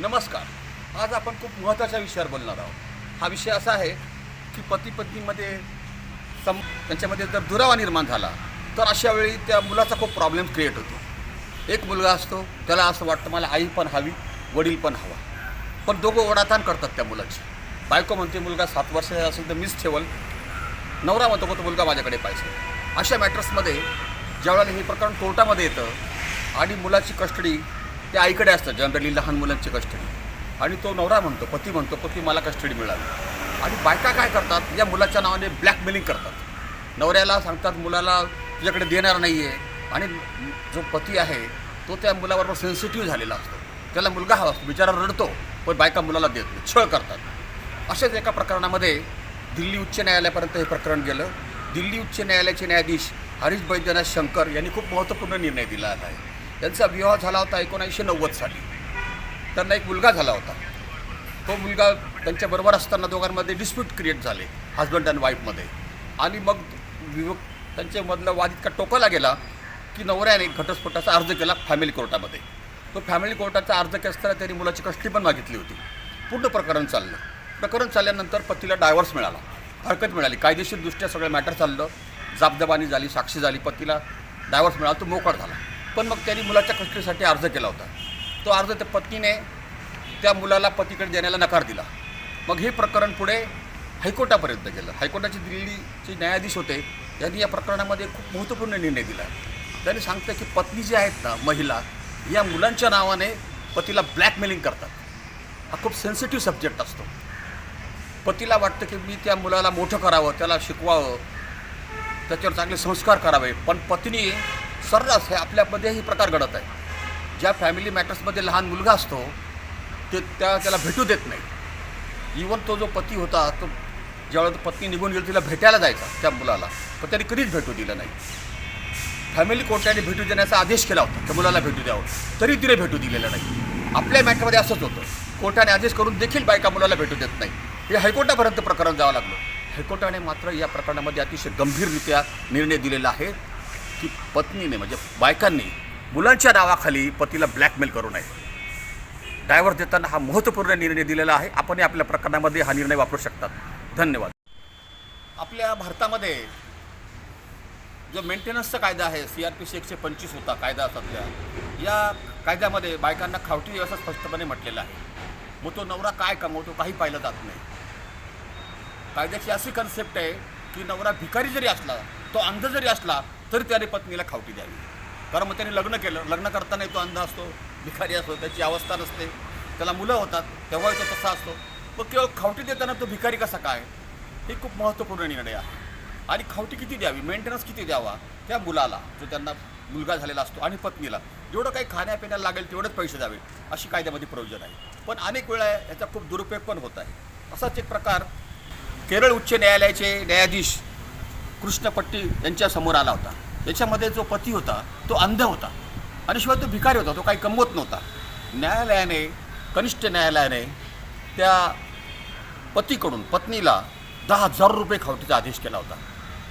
नमस्कार. आज आपण खूप महत्त्वाच्या विषयावर बोलणार आहोत. हा विषय असा आहे की पती पत्नीमध्ये सम त्यांच्यामध्ये जर दुरावा निर्माण झाला तर अशा वेळी त्या मुलाचा खूप प्रॉब्लेम क्रिएट होतो. एक मुलगा असतो त्याला असं वाटतं मला आई पण हवी वडील पण हवा. पण दोघं ओढाताण करतात त्या मुलाची. बायको म्हणते मुलगा सात वर्षाचा असेल तर मीच ठेवल. नवरा म्हणतो मग तो मुलगा माझ्याकडे पाहिजे. अशा मॅटर्समध्ये ज्यावेळेला हे प्रकरण कोर्टामध्ये येतं आणि मुलाची कस्टडी ते आईकडे असतं जनरली लहान मुलांची कस्टडी आणि तो नवरा म्हणतो पती म्हणतो पती मला कस्टडी मिळाली. आणि बायका काय करतात? या मुलाच्या नावाने ब्लॅकमेलिंग करतात. नवऱ्याला सांगतात मुलाला तुझ्याकडे देणार नाही आहे आणि जो पती आहे तो त्या मुलाबरोबर सेन्सिटिव्ह झालेला असतो. त्याला मुलगा हवा असतो बिचारा रडतो पण बायका मुलाला देत नाही छळ करतात. अशाच एका प्रकरणामध्ये दिल्ली उच्च न्यायालयापर्यंत हे प्रकरण गेलं. दिल्ली उच्च न्यायालयाचे न्यायाधीश हरीश बैद्यनाथ शंकर यांनी खूप महत्त्वपूर्ण निर्णय दिला आहे. त्यांचा विवाह झाला होता एकोणीसशे नव्वद साली. त्यांना एक मुलगा झाला होता. तो मुलगा त्यांच्याबरोबर असताना दोघांमध्ये डिस्प्यूट क्रिएट झाले हजबंड अँड वाईफमध्ये आणि मग विव त्यांच्यामधला वाद इतका टोकाला गेला की नवऱ्याने घटस्फोटाचा अर्ज केला फॅमिली कोर्टामध्ये तो फॅमिली कोर्टाचा अर्ज केला असताना त्यांनी मुलाची कष्टी पण मागितली होती. पूर्ण प्रकरण चाललं. प्रकरण चालल्यानंतर पतीला डायव्हर्स मिळाला. हरकत मिळाली. कायदेशीरदृष्ट्या सगळं मॅटर चाललं. जाबदबानी झाली साक्षी झाली पतीला डायव्हर्स मिळाला. तो मोकळ झाला. पण मग त्यांनी मुलाच्या कस्टडीसाठी अर्ज केला होता. तो अर्ज त्या पत्नीने त्या मुलाला पतीकडे देण्याला नकार दिला. मग हे प्रकरण पुढे हायकोर्टापर्यंत गेलं. हायकोर्टाचे दिल्लीचे न्यायाधीश होते. त्यांनी या प्रकरणामध्ये खूप महत्त्वपूर्ण निर्णय दिला. त्यांनी सांगतं की पत्नी जी आहेत ना महिला या मुलांच्या नावाने पतीला ब्लॅकमेलिंग करतात. हा खूप सेन्सिटिव्ह सब्जेक्ट असतो. पतीला वाटतं की मी त्या मुलाला मोठं करावं त्याला शिकवावं त्याच्यावर चांगले संस्कार करावे. पण पत्नी सर्रास हे आपल्यामध्येही प्रकार घडत आहे ज्या फॅमिली मॅटर्समध्ये लहान मुलगा असतो ते त्या त्याला भेटू देत नाही. इवन तो जो पती होता तो ज्यावेळेला पत्नी निघून गेली तिला भेटायला जायचा त्या मुलाला. पण त्याने कधीच भेटू दिलं नाही. फॅमिली कोर्टाने भेटू देण्याचा आदेश केला होता त्या मुलाला भेटू द्यावं. तरी तिने भेटू दिलेलं नाही. आपल्या मॅटरमध्ये असंच होतं. कोर्टाने आदेश करून देखील बायका मुलाला भेटू देत नाही. हे हायकोर्टापर्यंत प्रकरण जावं लागलं. हायकोर्टाने मात्र या प्रकरणामध्ये अतिशय गंभीररित्या निर्णय दिलेला आहे. की पत्नीने म्हणजे बायकांनी. मुलांच्या नावाखाली पतीला ब्लॅकमेल करू नये. डायव्हर्स देताना हा महत्त्वपूर्ण निर्णय दिलेला आहे. आपणही आपल्या प्रकरणामध्ये हा निर्णय वापरू शकतात. धन्यवाद. आपल्या भारतामध्ये जो मेंटेनन्सचा कायदा आहे सी आर पी सी एकशे पंचवीस होता कायदा सध्या. या कायद्यामध्ये बायकांना खावटी व्यवस्था स्पष्टपणे म्हटलेला आहे. मग तो नवरा काय कमवतो काही पाहिलं जात नाही. कायद्याची अशी कन्सेप्ट आहे की नवरा भिकारी जरी असला तो अंध जरी असला तरी त्याने पत्नीला खावटी द्यावी. कारण मग त्याने लग्न केलं. लग्न करताना तो अंध असतो भिकारी असतो त्याची अवस्था नसते. त्याला मुलं होतात तेव्हाही तो तसा असतो. मग केवळ खावटी देताना तो भिकारी कसा काय? हे खूप महत्त्वपूर्ण निर्णय आहे. आणि खावटी किती द्यावी? मेंटेनन्स किती द्यावा? त्या मुलाला जो त्यांना मुलगा झालेला असतो आणि पत्नीला. जेवढं काही खाण्यापिण्याला लागेल तेवढेच पैसे द्यावे अशी कायद्यामध्ये प्रयोजन आहे. पण अनेक वेळा याचा खूप दुरुपयोग पण होत आहे. असाच एक प्रकार केरळ उच्च न्यायालयाचे न्यायाधीश कृष्णपट्टी यांच्यासमोर आला होता. याच्यामध्ये जो पती होता तो अंध होता. आणि शिवाय तो भिकारी होता तो काही कमवत नव्हता. न्यायालयाने कनिष्ठ न्यायालयाने त्या पतीकडून पत्नीला दहा हजार रुपये खावटीचा आदेश केला होता.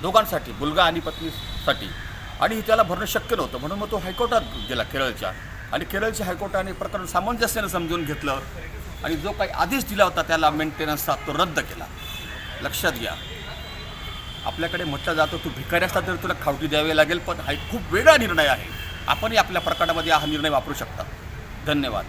दोघांसाठी मुलगा आणि पत्नीसाठी. आणि त्याला भरणं शक्य नव्हतं. म्हणून मग तो हायकोर्टात गेला केरळच्या. आणि केरळच्या हायकोर्टाने प्रकरण सामंजस्याने समजून घेतलं. आणि जो काही आदेश दिला होता त्याला मेंटेनन्सचा तो रद्द केला. लक्षात घ्या. आपल्याकडे म्हटलं जातं तू भिकारी असला तरी तुला खावटी द्यावी लागेल पण हा एक खूप वेगळा निर्णय आहे. आपणही आपल्या प्रकरणामध्ये हा निर्णय वापरू शकता. धन्यवाद.